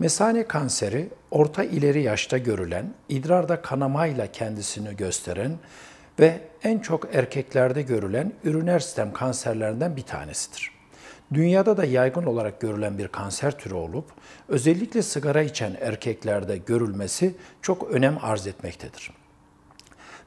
Mesane kanseri orta ileri yaşta görülen, idrarda kanamayla kendisini gösteren ve en çok erkeklerde görülen üriner sistem kanserlerinden bir tanesidir. Dünyada da yaygın olarak görülen bir kanser türü olup özellikle sigara içen erkeklerde görülmesi çok önem arz etmektedir.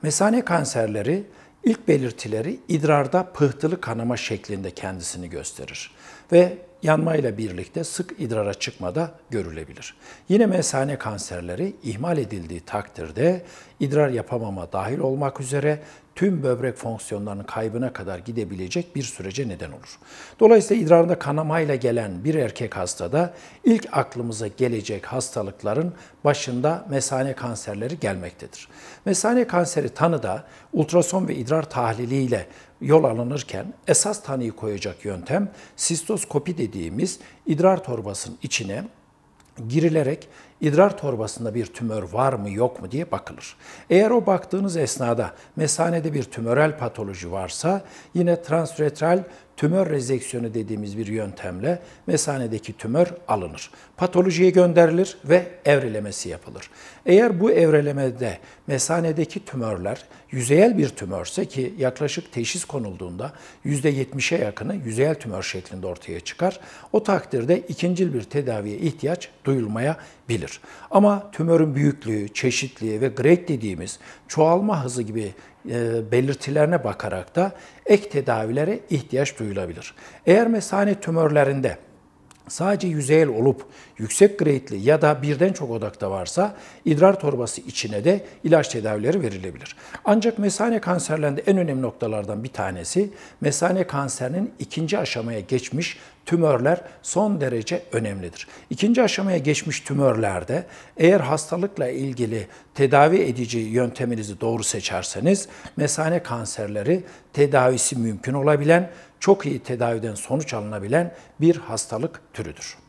Mesane kanserleri ilk belirtileri idrarda pıhtılı kanama şeklinde kendisini gösterir ve yanmayla birlikte sık idrara çıkmada görülebilir. Yine mesane kanserleri ihmal edildiği takdirde idrar yapamama dahil olmak üzere tüm böbrek fonksiyonlarının kaybına kadar gidebilecek bir sürece neden olur. Dolayısıyla idrarında kanamayla gelen bir erkek hastada ilk aklımıza gelecek hastalıkların başında mesane kanserleri gelmektedir. Mesane kanseri tanıda ultrason ve idrar tahliliyle yol alınırken esas tanıyı koyacak yöntem sistoskopi dediğimiz idrar torbasının içine girilerek idrar torbasında bir tümör var mı yok mu diye bakılır. Eğer o baktığınız esnada mesanede bir tümörel patoloji varsa yine transüretral tümör rezeksiyonu dediğimiz bir yöntemle mesanedeki tümör alınır. Patolojiye gönderilir ve evrelemesi yapılır. Eğer bu evrelemede mesanedeki tümörler yüzeyel bir tümörse ki yaklaşık teşhis konulduğunda %70'e yakını yüzeyel tümör şeklinde ortaya çıkar. O takdirde ikincil bir tedaviye ihtiyaç duyulmaya bilir. Ama tümörün büyüklüğü, çeşitliği ve grade dediğimiz çoğalma hızı gibi belirtilerine bakarak da ek tedavilere ihtiyaç duyulabilir. Eğer mesane tümörlerinde sadece yüzeyel olup yüksek grade'li ya da birden çok odakta varsa idrar torbası içine de ilaç tedavileri verilebilir. Ancak mesane kanserlerinde en önemli noktalardan bir tanesi mesane kanserinin ikinci aşamaya geçmiş tümörler son derece önemlidir. İkinci aşamaya geçmiş tümörlerde eğer hastalıkla ilgili tedavi edici yönteminizi doğru seçerseniz mesane kanserleri tedavisi mümkün olabilen, çok iyi tedaviden sonuç alınabilen bir hastalık türüdür.